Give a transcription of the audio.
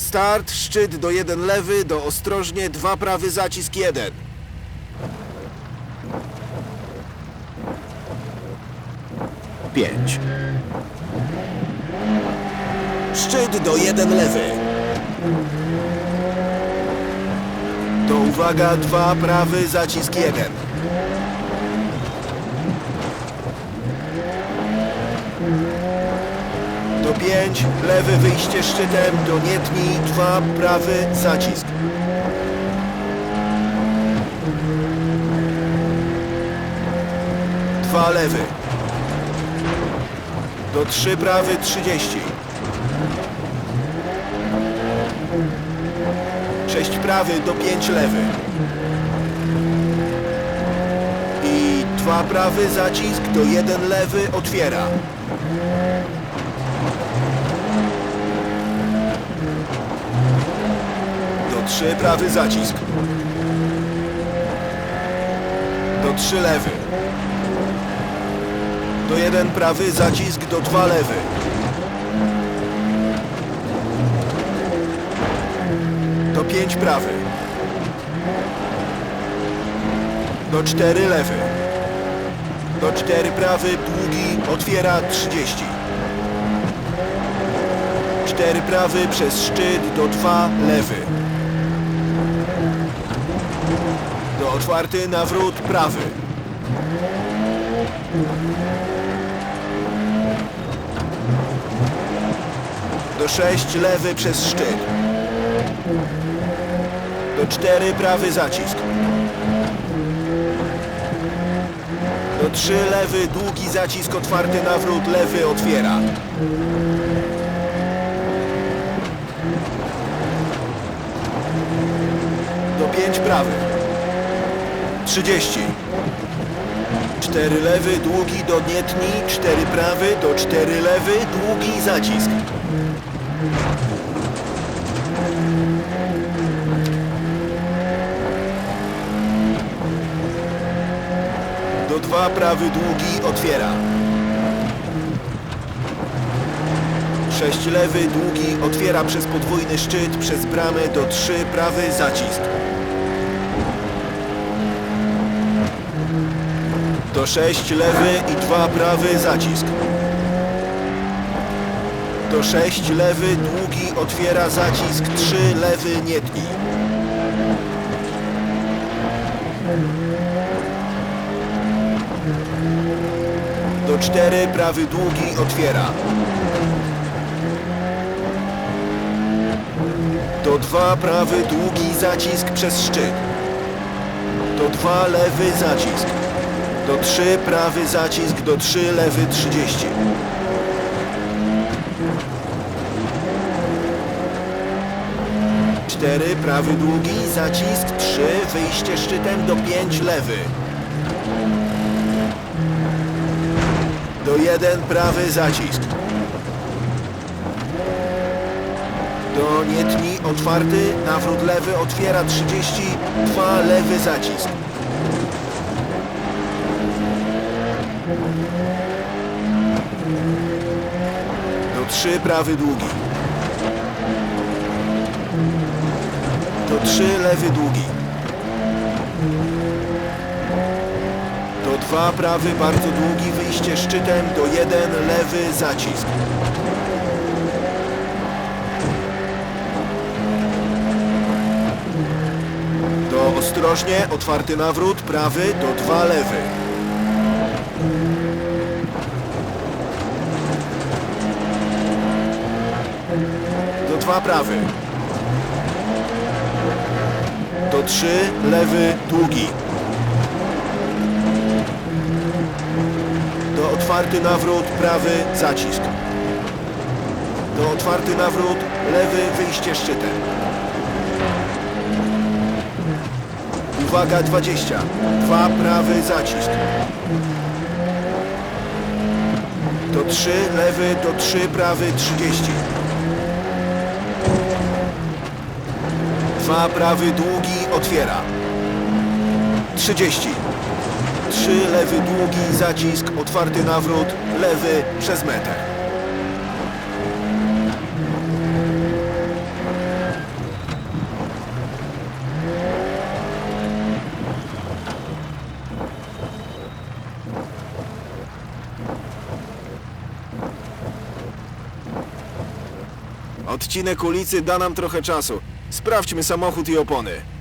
start, szczyt do jeden lewy, do ostrożnie, dwa prawy, zacisk jeden. Pięć. Szczyt do jeden lewy. To uwaga, dwa prawy, zacisk jeden. To pięć, lewy wyjście szczytem, do nie tnij, dwa prawy, zacisk. Dwa lewy. Do trzy prawy, trzydzieści. Sześć prawy, do pięć lewy. I dwa prawy, zacisk, do jeden lewy, otwiera. Trzy prawy zacisk. Do trzy lewy. Do jeden prawy zacisk, do dwa lewy. Do pięć prawy. Do cztery lewy. Do cztery prawy, długi, otwiera trzydzieści. Cztery prawy przez szczyt do dwa lewy. Do otwarty nawrót prawy. Do sześć lewy przez szczyt. Do cztery prawy zacisk. Do trzy lewy długi zacisk otwarty nawrót lewy otwiera. Do 5 prawy. 30. 4 lewy, długi do nie tnij, 4 prawy, do 4 lewy, długi zacisk. Do 2 prawy, długi, otwiera. 6 lewy, długi, otwiera przez podwójny szczyt, przez bramę do 3 prawy, zacisk. Do 6 lewy i 2 prawy, zacisk. Do 6 lewy, długi, otwiera zacisk, 3 lewy, nie tnij. Do 4 prawy, długi, otwiera. Do dwa prawy długi zacisk przez szczyt. Do dwa lewy zacisk. Do trzy prawy zacisk, do trzy lewy trzydzieści. Cztery prawy długi zacisk, trzy wyjście szczytem, do pięć lewy. Do jeden prawy zacisk. Do nie tnij, otwarty, nawrót lewy, otwiera 30, dwa lewy zacisk. Do trzy prawy długi. Do trzy lewy długi. Do dwa prawy bardzo długi, wyjście szczytem, do jeden lewy zacisk. Do ostrożnie, otwarty nawrót, prawy, do dwa lewy. Do dwa prawy. Do trzy, lewy, długi. Do otwarty nawrót, prawy, zacisk. Do otwarty nawrót, lewy, wyjście szczytem. Uwaga 20. Dwa prawy zacisk. Do 3 lewy, do 3 prawy 30. Dwa prawy długi otwiera. 30. 3 lewy długi zacisk, otwarty nawrót, lewy przez metę. Odcinek ulicy da nam trochę czasu. Sprawdźmy samochód i opony.